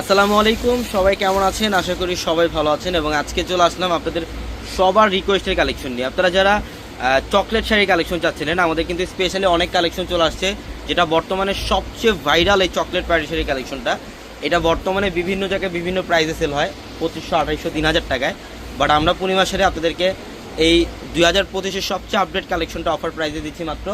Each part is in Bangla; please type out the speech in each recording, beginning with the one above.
আসসালামু আলাইকুম, সবাই কেমন আছেন? আশা করি সবাই ভালো আছেন এবং আজকে চলে আসলাম আপনাদের সবার রিকোয়েস্টের কালেকশন নিয়ে। আপনারা যারা চকলেট শাড়ির কালেকশন চাচ্ছিলেন, আমাদের কিন্তু স্পেশালি অনেক কালেকশন চলে আসছে, যেটা বর্তমানে সবচেয়ে ভাইরাল এই চকলেট পাড়ি শাড়ির কালেকশনটা এটা বর্তমানে বিভিন্ন জায়গায় বিভিন্ন প্রাইসে সেল হয়, পঁচিশশো, আঠাইশশো, তিন হাজার টাকায়। বাট আমরা পূর্ণিমা শাড়ি আপনাদেরকে এই দুই হাজার পঁচিশের সবচেয়ে আপডেট কালেকশনটা অফার প্রাইসে দিচ্ছি মাত্র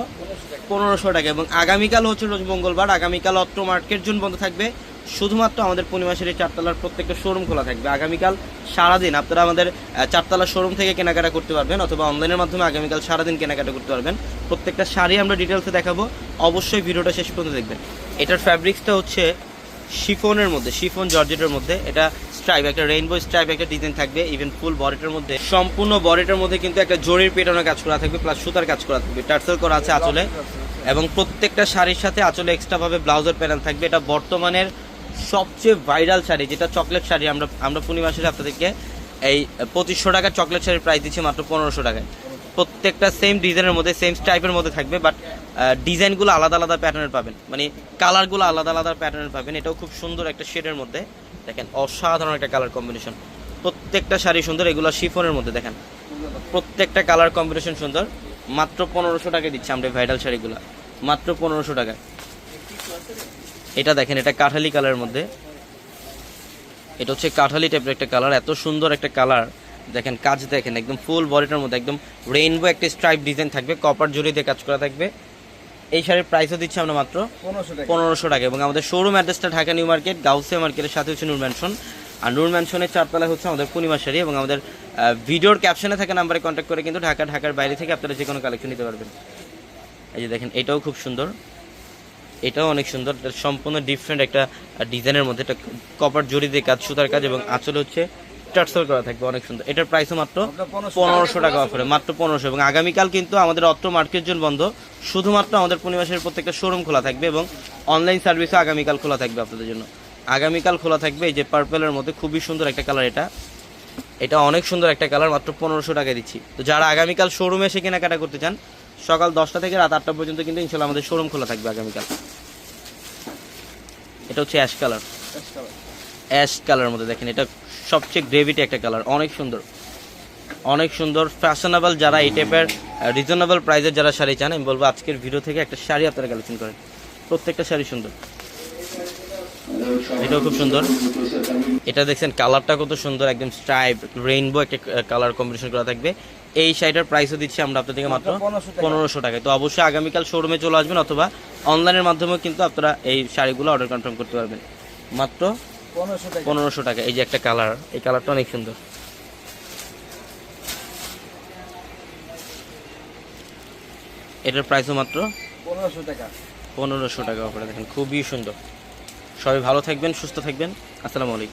পনেরোশো টাকা। এবং আগামীকাল হচ্ছে রোজ মঙ্গলবার, আগামীকাল অত্র মার্কেট জুন বন্ধ থাকবে। শুধুমাত্র আমাদের পূর্ণিমাসের চারতলার প্রত্যেকটা শোরুম খোলা থাকবে। আগামীকাল সারাদিন আপনারা আমাদের চারতলা শোরুম থেকে কেনাকাটা করতে পারবেন অথবা অনলাইনের মাধ্যমে আগামীকাল সারাদিন কেনাকাটা করতে পারবেন। প্রত্যেকটা শাড়ি আমরা ডিটেলসে দেখাবো। অবশ্যই ভিডিওটা শেষ পর্যন্ত দেখবেন। এটার ফ্যাব্রিক্সটা হচ্ছে শিফনের মধ্যে, শিফন, জর্জেটের মধ্যে। এটা স্ট্রাইপ একটা রেইনবো স্ট্রাইপ একটা ডিজাইন থাকবে। ইভেন ফুল বডিটার মধ্যে, সম্পূর্ণ বডিটার মধ্যে কিন্তু একটা জরির পেটানোর কাজ করা থাকবে প্লাস সুতার কাজ করা থাকবে। টার্সেল করা আছে আঁচলে। এবং প্রত্যেকটা শাড়ির সাথে আঁচলে এক্সট্রাভাবে ব্লাউজের প্যানেল থাকবে। এটা বর্তমানের সবচেয়ে ভাইরাল শাড়ি, যেটা চকলেট শাড়ি, আমরা আমরা পূর্ণিমা শাড়ি আপনাদেরকে এই পঁচিশশো টাকার চকলেট শাড়ির প্রাইস দিচ্ছি মাত্র পনেরোশো টাকায়। প্রত্যেকটা সেম ডিজাইনের মধ্যে সেম টাইপের মধ্যে থাকবে বাট ডিজাইনগুলো আলাদা আলাদা প্যাটার্নের পাবেন। মানে কালারগুলো আলাদা আলাদা প্যাটার্নের পাবেন। এটাও খুব সুন্দর একটা শেডের মধ্যে। দেখেন, অসাধারণ একটা কালার কম্বিনেশন প্রত্যেকটা শাড়ি সুন্দর, এগুলো শিফনের মধ্যে, দেখেন। প্রত্যেকটা কালার কম্বিনেশন সুন্দর। মাত্র পনেরোশো টাকা দিচ্ছে আমরা ভাইরাল শাড়িগুলো। মাত্র পনেরোশো টাকায়। এটা দেখেন এটা কাঠালি কালারের মধ্যে। এটা হচ্ছে কাঠালি টাইপের একটা কালার এত সুন্দর একটা কালার দেখেন কাজ দেখেন একদম ফুল বডিটার মধ্যে একদম রেইনবো একটা স্ট্রাইপ ডিজাইন থাকবে কপার জড়ি দিয়ে কাজ করা থাকবে। এই শাড়ির প্রাইসও দিচ্ছি আমরা মাত্র পনেরোশো টাকা। এবং আমাদের শোরুম অ্যাড্রেসটা ঢাকা নিউ মার্কেট গাউসিয়া মার্কেটের সাথে হচ্ছে নূর ম্যানশন আর নূর ম্যানশনের চারতলায় হচ্ছে আমাদের পূর্ণিমা শাড়ি এবং আমাদের ভিডিওর ক্যাপশনে থাকা নাম্বারে কন্ট্যাক্ট করে কিন্তু ঢাকা ঢাকার বাইরে থেকে আপনারা যে কোনো কালেকশন নিতে পারবেন। এই যে দেখেন এটাও খুব সুন্দর। এটাও অনেক সুন্দর। সম্পূর্ণ ডিফারেন্ট একটা ডিজাইনের মধ্যে। এটা কপার জড়ি দিয়ে কাজ সুতার কাজ এবং আঁচলে হচ্ছে টার্সেল করা থাকবে অনেক সুন্দর। এটার প্রাইসও মাত্র পনেরোশো পনেরোশো টাকা অফারে মাত্র পনেরোশো। এবং আগামীকাল কিন্তু আমাদের অত্র মার্কেট জোন বন্ধ। শুধুমাত্র আমাদের পূর্ণিমাসের প্রত্যেকটা শোরুম খোলা থাকবে এবং অনলাইন সার্ভিসও আগামীকাল খোলা থাকবে আপনাদের জন্য। আগামীকাল খোলা থাকবে এই যে পার্পেলের মধ্যে খুবই সুন্দর একটা কালার এটা। এটা অনেক সুন্দর একটা কালার মাত্র পনেরোশো টাকা দিচ্ছি। তো যারা আগামীকাল শোরুমে এসে কেনাকাটা করতে চান সকাল দশটা থেকে রাত আটটা পর্যন্ত কিন্তু ইনশাল্লাহ আমাদের শোরুম খোলা থাকবে আগামীকাল। এটা হচ্ছে অ্যাশ কালার অ্যাশ কালার মধ্যে দেখেন, এটা সবচেয়ে গ্রেভিটি একটা কালার অনেক সুন্দর। অনেক সুন্দর ফ্যাশনেবল যারা এই টাইপের রিজনেবল প্রাইসের যারা শাড়ি চান, আমি বলব আজকের ভিডিও থেকে একটা শাড়ি আপনারা কালেকশন করেন। প্রত্যেকটা শাড়ি সুন্দর। এটাও খুব সুন্দর। এটা দেখছেন কালারটা কত সুন্দর একদম স্ট্রাইপ রেইনবো একটা কালার কম্বিনেশন করা থাকবে। এই শাড়িটার প্রাইসও দিচ্ছি আমরা আপনাদেরকে মাত্র পনেরোশো টাকায়। তো অবশ্যই আগামীকাল শোরুমে চলে আসবেন অথবা অনলাইনের মাধ্যমেও কিন্তু আপনারা এই শাড়িগুলো অর্ডার কনফার্ম করতে পারবেন। মাত্র পনেরোশো টাকা। এই যে একটা কালার এই কালারটা অনেক সুন্দর। এটার প্রাইসও মাত্র পনেরোশো টাকা। পনেরোশো টাকা করে দেখেন খুবই সুন্দর। সবাই ভালো থাকবেন সুস্থ থাকবেন। আসসালামু আলাইকুম।